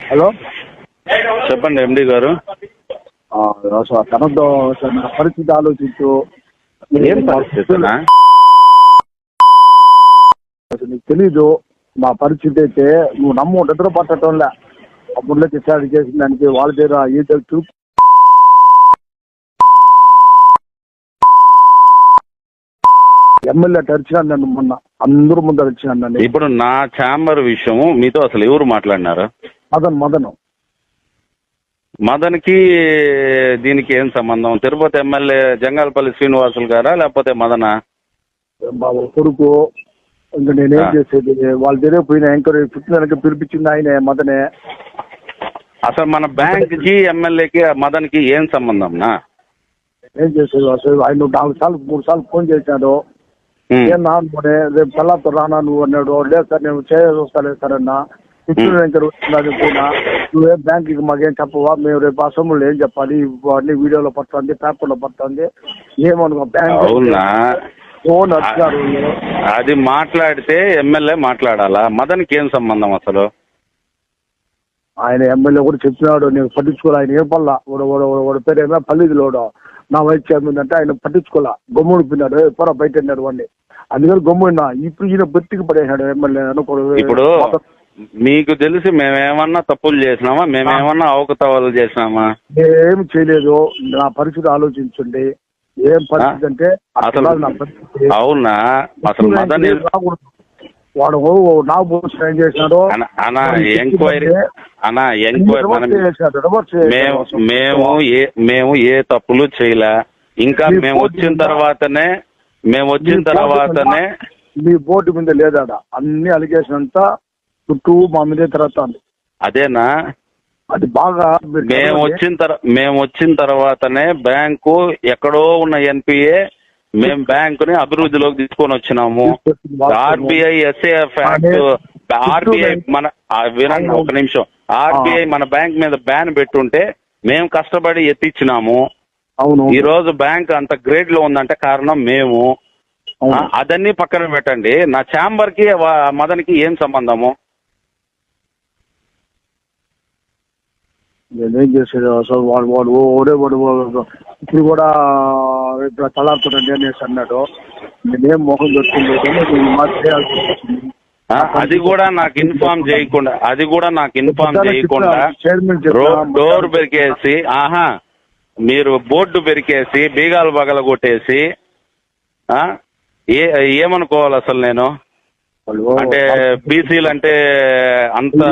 Hello? చెప్పండి ఎండి గారు. తనతో పరిస్థితి ఆలోచించు. ఏం పరిస్థితినా నీకు తెలీదు. మా పరిస్థితి అయితే నువ్వు నమ్ము నిద్ర పట్టడంలే అప్పుడులో డిసైడ్ చేసిన దానికి వాళ్ళ దగ్గర ఏ తెలుసు? ఎమ్మెల్యే అరిచినాను నన్ను మొన్న అందరూ ముందు అరిచినాను ఇప్పుడు నా ఛాంబర్ విషయము మీతో అసలు ఎవరు మాట్లాడినారు? మదన్ మదను. మదన్కి దీనికి ఏం సంబంధం? తిరుపతి ఎమ్మెల్యే జంగాలపల్లి శ్రీనివాసులు గారా లేకపోతే మదనా? బాబు కొడుకు ఇంకా నేనేం. చేసేది? వాళ్ళ దగ్గర పోయిన ఎంక్వైరీ ఫిఫ్త్ పిలిపించింది ఆయనే మదనే. అసలు మన బ్యాంక్కి ఎమ్మెల్యేకి మదన్కి ఏం సంబంధంనా ఏం చేసేది? అసలు ఆయన నాలుగు సార్లు మూడు సార్లు ఫోన్ చేశాడు. ఏం నా అనుకునే రేపు తెల్లారితో రానా నువ్వు అన్నాడు. లేదు సార్ నేను చేయాల్సి వస్తాను సార్ అన్న. వచ్చిందని పోయినా నువ్వేం బ్యాంకుకి మాకేం చెప్పవా? మేము రేపు అసెంబ్లీలో ఏం చెప్పాలి? అన్ని వీడియోలో పడుతుంది పేపర్లో పడుతుంది. ఏమనుకో బ్యాంక్ అవునా? ఫోన్ వచ్చినారు అది మాట్లాడితే ఎమ్మెల్యే మాట్లాడాలా? మదన్కి ఏం సంబంధం అసలు? ఆయన ఎమ్మెల్యే కూడా చెప్పినాడు నేను పట్టించుకోలే ఆయన ఏం పల్లా వాడు పేరు ఏమో పల్లిదిలోడు నా వయసు చైర్మన్ అంటే ఆయన పట్టించుకోలే. గమ్ముడిపోయినాడు పొర బయట అన్నాడు వాడిని. అందుకని గమ్ముడినా ఇప్పుడు ఈయన బతికి పడేసాడు ఎమ్మెల్యే అనుకోడు ఇప్పుడు మీకు తెలిసి మేమేమన్నా తప్పులు చేసినామా? మేమేమన్నా అవకతవలు చేసినామా? ఏం చేయలేదు. నా పరిస్థితి ఆలోచించండి. ఏం పరిస్థితి అంటే అసలు అవునా? అసలు మదన్. వాడు నా పోస్ట్ ఏం చేసినాడు అన- ఎంక్వైరీ అనా ఎంక్వైరీ మేము మేము ఏ మేము ఏ తప్పులు చేయలే. ఇంకా మేము వచ్చిన తర్వాతనే మేము వచ్చిన తర్వాతనే మీ బోర్డు మీద లేదాడ? అన్ని అలిగేషన్ అంతా చుట్టూ మా మీదే అదేనా? అది బాగా మేము. వచ్చిన తర్ మేము వచ్చిన తర్వాతనే బ్యాంకు ఎక్కడో ఉన్న ఎన్పిఏ మేము బ్యాంకుని అభివృద్ధిలోకి తీసుకొని వచ్చినాము. RBI SAF act. ఆర్బీఐ మన వినండి ఒక నిమిషం. ఆర్బీఐ మన బ్యాంక్ మీద బ్యాన్ పెట్టుంటే మేము కష్టపడి ఎత్తిచ్చినాము. అవును. ఈ రోజు బ్యాంక్ అంత గ్రేడ్లో ఉందంటే కారణం మేము. అదన్నీ పక్కన పెట్టండి. నా ఛాంబర్కి వా- మదన్కి ఏం సంబంధము? నేనేం చేసేది అసలు వాడు వాడు ఓడే వాడు ఇప్పుడు కూడా ఇప్పుడు తలాడుతుండండి అనేసి అన్నాడు నేనేం మొహం. ఆ, అది కూడా నాకు ఇన్ఫార్మ్ చేయకుండా అది కూడా నాకు ఇన్ఫార్మ్ చేయకుండా డోర్ పెరికేసి ఆహా మీరు బోర్డు పెరికేసి బీగాలు బగల కొట్టేసి ఆ, ఏ ఏమనుకోవాలి అసలు నేను అంటే బీసీలు అంటే అంత